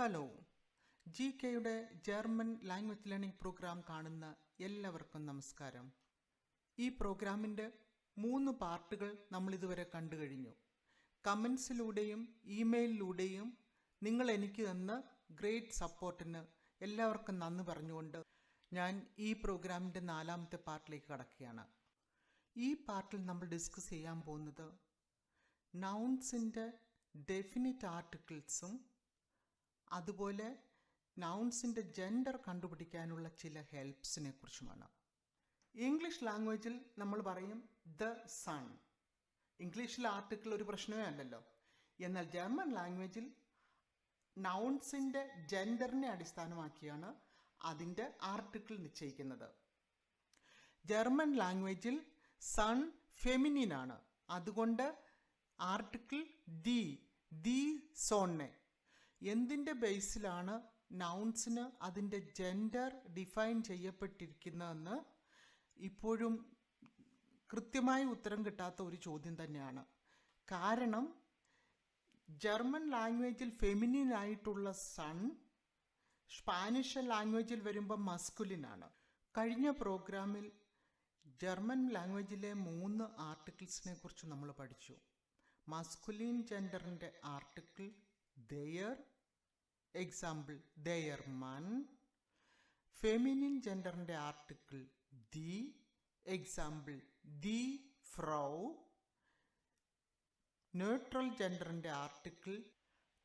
Hello. G കെയുടെ German language learning programme കാണുന്ന എല്ലാവർക്കും നമസ്കാരം. ഈ പ്രോഗ്രാമിന്റെ മൂന്ന് പാർട്ടുകൾ നമ്മൾ ഇതുവരെ കണ്ടു കഴിഞ്ഞു കമൻസിലൂടെയും ഇമെയിലിലൂടെയും നിങ്ങൾ എനിക്ക് തന്ന ഗ്രേറ്റ് സപ്പോർട്ടിന് എല്ലാവർക്കും നന്ദി പറഞ്ഞുകൊണ്ട് ഞാൻ ഈ പ്രോഗ്രാമിന്റെ നാലാമത്തെ പാർട്ടിലേക്ക് കടക്കുകയാണ്. ഈ പാർട്ടിൽ നമ്മൾ ഡിസ്കസ് ചെയ്യാൻ പോകുന്നത് നൗൺസിന്റെ ഡെഫിനിറ്റ് ആർട്ടിക്കിൾസും അതുപോലെ നൗൺസിന്റെ ജെൻഡർ കണ്ടുപിടിക്കാനുള്ള ചില ഹെൽപ്സിനെ കുറിച്ചുമാണ്. ഇംഗ്ലീഷ് ലാംഗ്വേജിൽ നമ്മൾ പറയും ദ സൺ ഇംഗ്ലീഷിലെ ആർട്ടിക്കിൾ ഒരു പ്രശ്നമേ അല്ലല്ലോ. എന്നാൽ ജർമ്മൻ ലാംഗ്വേജിൽ നൗൺസിന്റെ ജെൻഡറിനെ അടിസ്ഥാനമാക്കിയാണ് അതിന്റെ ആർട്ടിക്കിൾ നിശ്ചയിക്കുന്നത്. ജർമ്മൻ ലാംഗ്വേജിൽ സൺ ഫെമിനിൻ ആണ്. അതുകൊണ്ട് ആർട്ടിക്കിൾ ദി ദി സോണ്ണെ എന്തിന്റെ ബേസിലാണ് നൗൺസിന് അതിന്റെ ജെൻഡർ ഡിഫൈൻ ചെയ്യപ്പെട്ടിരിക്കുന്നതെന്ന് ഇപ്പോഴും കൃത്യമായി ഉത്തരം കിട്ടാത്ത ഒരു ചോദ്യം തന്നെയാണ്. കാരണം ജർമ്മൻ ലാംഗ്വേജിൽ ഫെമിനിൻ ആയിട്ടുള്ള സൺ സ്പാനിഷ് ലാംഗ്വേജിൽ വരുമ്പോൾ മസ്കുലിനാണ് കഴിഞ്ഞ പ്രോഗ്രാമിൽ ജർമ്മൻ ലാംഗ്വേജിലെ മൂന്ന് ആർട്ടിക്കിൾസിനെ കുറിച്ച് നമ്മൾ പഠിച്ചു. മസ്കുലിൻ ജെൻഡറിന്റെ ആർട്ടിക്കിൾ ദയർ എക്സാമ്പിൾ ദയർ മൻ ഫെമിനിൻ ജെൻഡറിന്റെ ആർട്ടിക്കിൾ ദി എക്സാമ്പിൾ ദി ഫ്രൗ ന്യൂട്രൽ ജെൻഡറിന്റെ ആർട്ടിക്കിൾ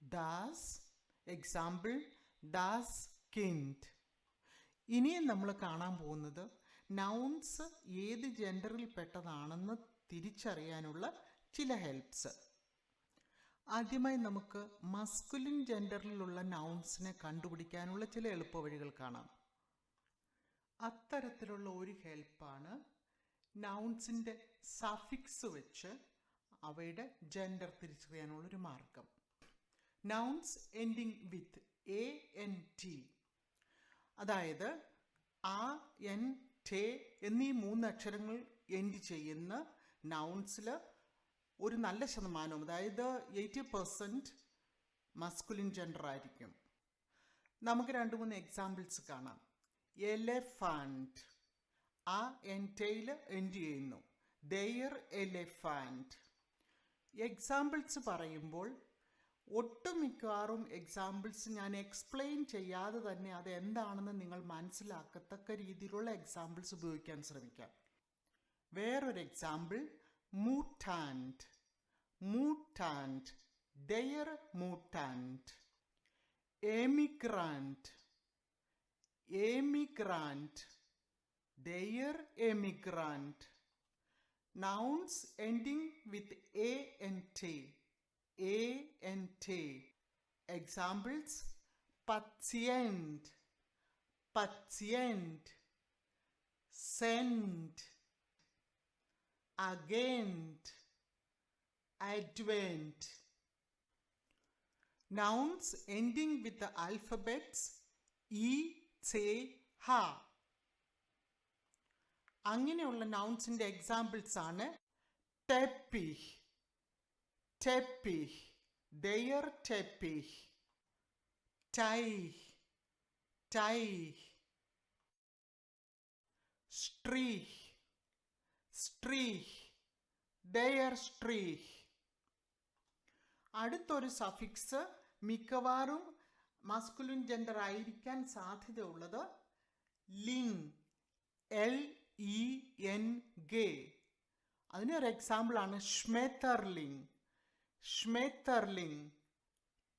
ദാസ് എക്സാമ്പിൾ ദാസ് കിൻഡ് ഇനിയും നമ്മൾ കാണാൻ പോകുന്നത് നൗൺസ് ഏത് ജെൻഡറിൽ പെട്ടതാണെന്ന് തിരിച്ചറിയാനുള്ള ചില ഹെൽപ്സ് ആദ്യമായി നമുക്ക് മസ്കുലിൻ ജെൻഡറിലുള്ള നൗൺസിനെ കണ്ടുപിടിക്കാനുള്ള ചില എളുപ്പവഴികൾ കാണാം. അത്തരത്തിലുള്ള ഒരു ഹെൽപ്പാണ് നൗൺസിന്റെ സഫിക്സ് വെച്ച് അവയുടെ ജെൻഡർ തിരിച്ചറിയാനുള്ളൊരു മാർഗം. Nouns ending with A N T അതായത് ആ എൻ ടേ എന്നീ മൂന്ന് അക്ഷരങ്ങൾ എൻഡ് ചെയ്യുന്ന നൗൺസിൽ ഒരു നല്ല ശതമാനവും അതായത് എയ്റ്റി പെർസെന്റ് മസ്കുലിൻ ജെൻഡർ ആയിരിക്കും. നമുക്ക് രണ്ട് മൂന്ന് എക്സാമ്പിൾസ് കാണാം. എലെഫാന്റ് ആ എന്റയിൽ എൻഡ് ചെയ്യുന്നു. ദെയർ എലെഫാന്റ് എക്സാമ്പിൾസ് പറയുമ്പോൾ ഒട്ടുമിക്കവാറും എക്സാമ്പിൾസ് ഞാൻ എക്സ്പ്ലെയിൻ ചെയ്യാതെ തന്നെ അത് എന്താണെന്ന് നിങ്ങൾ മനസ്സിലാക്കത്തക്ക രീതിയിലുള്ള എക്സാമ്പിൾസ് ഉപയോഗിക്കാൻ ശ്രമിക്കാം. വേറൊരു example mutant, mutant, their mutant, emigrant, emigrant, their emigrant. Nouns ending with a and t, a and t. Examples, patient, patient, send, agent advent. Nouns ending with the alphabets e c ha അങ്ങനെയുള്ള നൗൺസിന്റെ examples ആണ് ടെപ്പിഹ് ടെപ്പിഹ് there ടെപ്പിഹ് ടൈഹ് ടൈഹ് സ്ട്രീഹ് സ്ട്രീഹ്. There സ്ട്രീഹ്. അടുത്തൊരു suffix മിക്കവാറും masculine gender ആയിരിക്കാൻ സാധ്യതയുള്ളത് ലിങ് L E N ഗെ അതിനൊരു എക്സാമ്പിളാണ് ഷ്മേത്തർലിംഗ് ഷ്മേത്തർലിംഗ്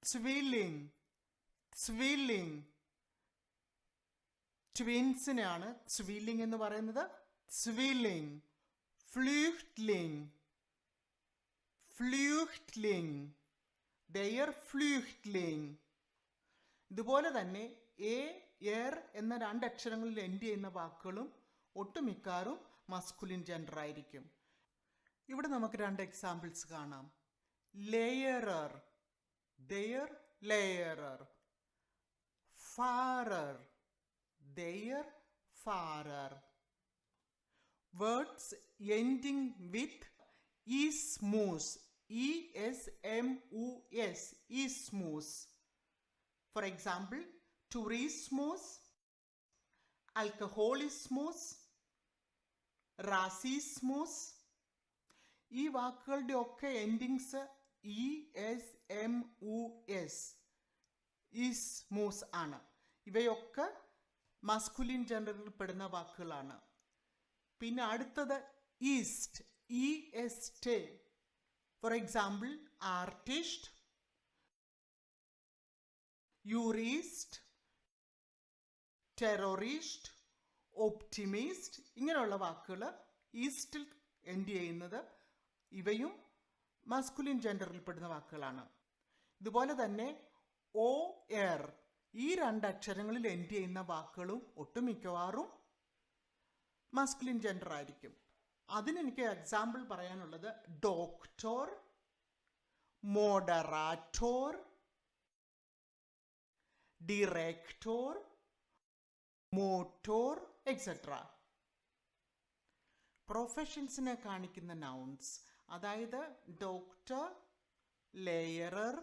സ്വില്ലിംഗ് സ്വില്ലിംഗ് ട്വിൻസിനെയാണ് സ്വില്ലിംഗ് എന്ന് പറയുന്നത്. സ്വില്ലിംഗ് ഫ്ലൂഹ്റ്റ്ലിംഗ് Flüchtling, ദയർ ഫ്ലൂഹ്റ്റ്ലിംഗ് ഇതുപോലെ തന്നെ എ എയർ എന്ന രണ്ട് അക്ഷരങ്ങളിൽ എൻഡ് ചെയ്യുന്ന വാക്കുകളും ഒട്ടുമിക്കാറും മസ്കുലിൻ ജെൻഡർ ആയിരിക്കും. ഇവിടെ നമുക്ക് രണ്ട് എക്സാമ്പിൾസ് കാണാം. ലെയറർ ദയർ ലെയറർ ഫാറർ ദയർ ഫാറർ വേർഡ്സ് എൻഡിങ് വിത്ത് ഇസ്മൂസ് ഇ എസ് എം ഉ എസ് ഇസ്മൂസ് ഫോർ എക്സാമ്പിൾ ടൂറിസ്മോസ് ആൽക്കഹോളിസ്മോസ് റാസിസ്മോസ് ഈ വാക്കുകളുടെ ഒക്കെ എൻഡിങ്സ് ഇ എസ് എം ഉ എസ് ഇസ്മൂസ് ആണ്. ഇവയൊക്കെ മസ്കുലിൻ ജനറിൽ പെടുന്ന വാക്കുകളാണ്. പിന്നെ അടുത്തത് ഈസ്റ്റ് ഇ എസ് ടെ ഫോർ എക്സാമ്പിൾ ആർട്ടിസ്റ്റ് യൂറിസ്റ്റ് ടെററിസ്റ്റ് ഒപ്റ്റിമിസ്റ്റ് ഇങ്ങനെയുള്ള വാക്കുകൾ ഈസ്റ്റിൽ എൻഡ് ചെയ്യുന്നത് ഇവയും മസ്കുലിൻ ജെൻഡറിൽ പെടുന്ന വാക്കുകളാണ്. ഇതുപോലെ തന്നെ ഓ എർ ഈ രണ്ട് അക്ഷരങ്ങളിൽ എൻഡ് ചെയ്യുന്ന വാക്കുകളും ഒട്ടുമിക്കവാറും മസ്കുലിൻ ജെൻഡർ ആയിരിക്കും. അതിനെനിക്ക് എക്സാമ്പിൾ പറയാനുള്ളത് ഡോക്ടർ മോഡറാറ്റോർ ഡിറക്ടോർ മോട്ടോർ എക്സെട്ര പ്രൊഫഷൻസിനെ കാണിക്കുന്ന നൗൺസ് അതായത് ഡോക്ടർ ലെയറർ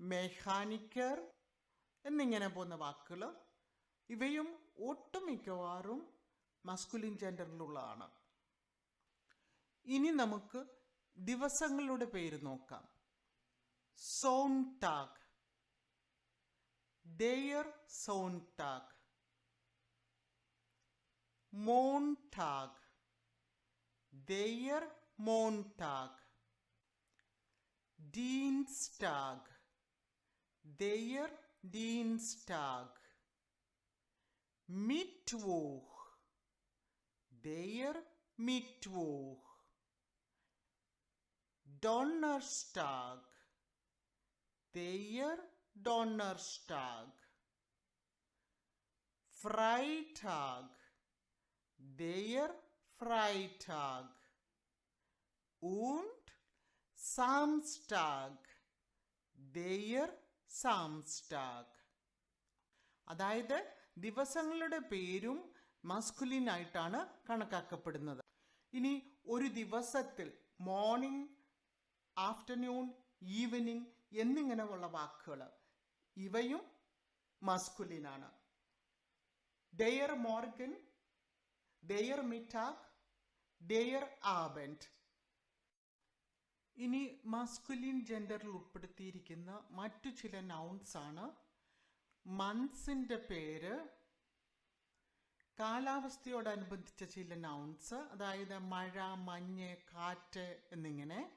മെക്കാനിക്കർ എന്നിങ്ങനെ പോകുന്ന വാക്കുകൾ ഇവയും ഒട്ടുമിക്കവാറും മസ്കുലിൻ ജെൻഡറിലുള്ളതാണ് ഇനി നമുക്ക് ദിവസങ്ങളുടെ പേര് നോക്കാം. സോൺ ടാഗ് ഡെയർ ടാക് മോൺടാഗ് ഡെയർ മോൺടാഗ് ഡീൻസ്റ്റാഗ് ഡെയർ മിറ്റ് മിറ്റ്വോഹ് ഡെയർ Mittwoch, Donnerstag, der Donnerstag. Freitag, der Freitag. Und Samstag, der Samstag. അതായത് ദിവസങ്ങളുടെ പേരും മസ്കുലിൻ ആയിട്ടാണ് കണക്കാക്കപ്പെടുന്നത്. ഇനി ഒരു ദിവസത്തിൽ മോർണിംഗ് ആഫ്റ്റർനൂൺ ഈവനിങ് എന്നിങ്ങനെയുള്ള വാക്കുകൾ ഇവയും മസ്കുലിനാണ് ഡെയർ മോർഗൻ ഡെയർ മിറ്റാക് ഡെയർ ആബന്റ് ഇനി മസ്കുലിൻ ജെൻഡറിൽ ഉൾപ്പെടുത്തിയിരിക്കുന്ന മറ്റു ചില നൗൺസ് ആണ്. മന്ത്സിന്റെ പേര് കാലാവസ്ഥയോടനുബന്ധിച്ച ചില നൗൺസ് അതായത് മഴ മഞ്ഞ് കാറ്റ് എന്നിങ്ങനെ.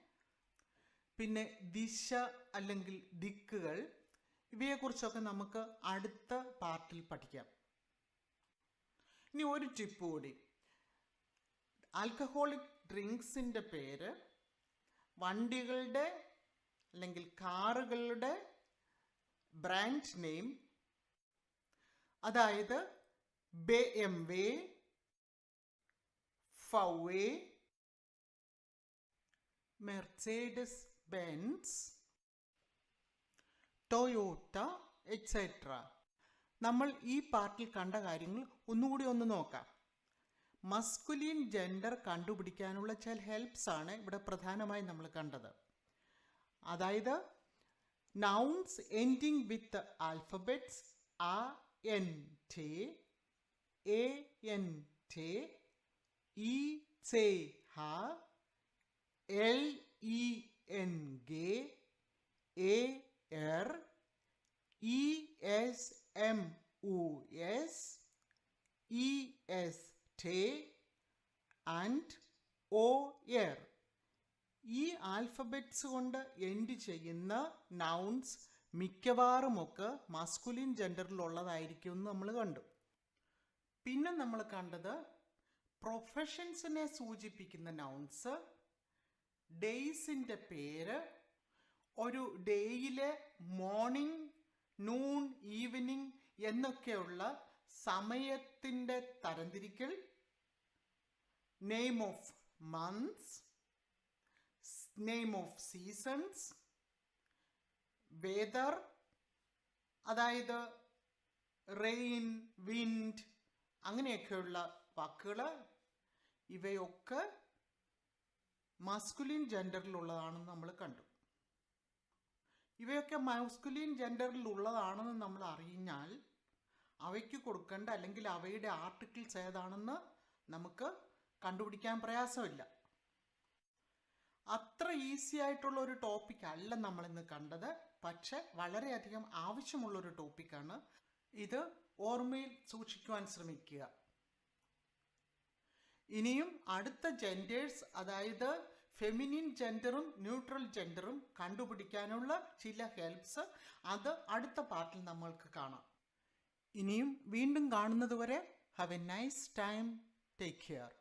പിന്നെ ദിശ അല്ലെങ്കിൽ ദിക്കുകൾ ഇവയെക്കുറിച്ചൊക്കെ നമുക്ക് അടുത്ത പാർട്ടിൽ പഠിക്കാം. ഇനി ഒരു ടിപ്പ് കൂടി. ആൽക്കഹോളിക് ഡ്രിങ്ക്സിന്റെ പേര് വണ്ടികളുടെ അല്ലെങ്കിൽ കാറുകളുടെ ബ്രാൻഡ് നെയിം അതായത് ബെ VW, Mercedes-Benz, Toyota, etc. നമ്മൾ ഈ പാർട്ടിൽ കണ്ട കാര്യങ്ങൾ ഒന്നുകൂടി ഒന്ന് നോക്കാം മസ്കുലിൻ ജെൻഡർ കണ്ടുപിടിക്കാനുള്ള ചില ഹെൽപ്സ് ആണ് ഇവിടെ പ്രധാനമായും നമ്മൾ കണ്ടത് അതായത് നൗൺസ് എൻഡിങ് വിത്ത് ആൽഫബറ്റ്സ് ആ എൻ ടെ എ എൻ ടെ ഇ സെ ഹ എൽ ഇ എൻ ഗെ എ എർ ഇ എസ് എം ഉ എസ് ഇ എസ് ടെ ആൻഡ് ഒ എർ ഈ ആൽഫബറ്റ്സ് കൊണ്ട് എൻഡ് ചെയ്യുന്ന നൗൺസ് മിക്കവാറുമൊക്കെ മസ്കുലിൻ ജെൻഡറിലുള്ളതായിരിക്കും എന്ന് നമ്മൾ കണ്ടു. പിന്നെ നമ്മൾ കണ്ടത് പ്രൊഫഷൻസിനെ സൂചിപ്പിക്കുന്ന നൗൺസ് ഡേയ്സിന്റെ പേര് ഒരു ഡേയിലെ മോർണിംഗ് നൂൺ ഈവനിങ് എന്നൊക്കെയുള്ള സമയത്തിന്റെ തരംതിരിക്കൽ name of months name of seasons weather അതായത് റെയിൻ വിൻഡ് അങ്ങനെയൊക്കെയുള്ള വാക്കുകൾ ഇവയൊക്കെ മസ്കുലിൻ ജെൻഡറിലുള്ളതാണെന്ന് നമ്മൾ കണ്ടു. ഇവയൊക്കെ മസ്കുലിൻ ജെൻഡറിലുള്ളതാണെന്ന് നമ്മൾ അറിഞ്ഞാൽ അവയ്ക്ക് കൊടുക്കേണ്ട അല്ലെങ്കിൽ അവയുടെ ആർട്ടിക്കിൾസ് ഏതാണെന്ന് നമുക്ക് കണ്ടുപിടിക്കാൻ പ്രയാസമില്ല. അത്ര ഈസി ആയിട്ടുള്ള ഒരു ടോപ്പിക് അല്ല നമ്മൾ ഇന്ന് കണ്ടത്. പക്ഷെ വളരെയധികം ആവശ്യമുള്ള ഒരു ടോപ്പിക്കാണ് ഇത് ഓർമ്മയിൽ സൂക്ഷിക്കുവാൻ ശ്രമിക്കുക. ഇനിയും അടുത്ത ജെൻഡേഴ്സ് അതായത് ഫെമിനിൻ ജെൻഡറും ന്യൂട്രൽ ജെൻഡറും കണ്ടുപിടിക്കാനുള്ള ചില ഹെൽപ്സ് അത് അടുത്ത പാർട്ടിൽ നമ്മൾക്ക് കാണാം. ഇനിയും വീണ്ടും കാണുന്നതുവരെ have a nice time take care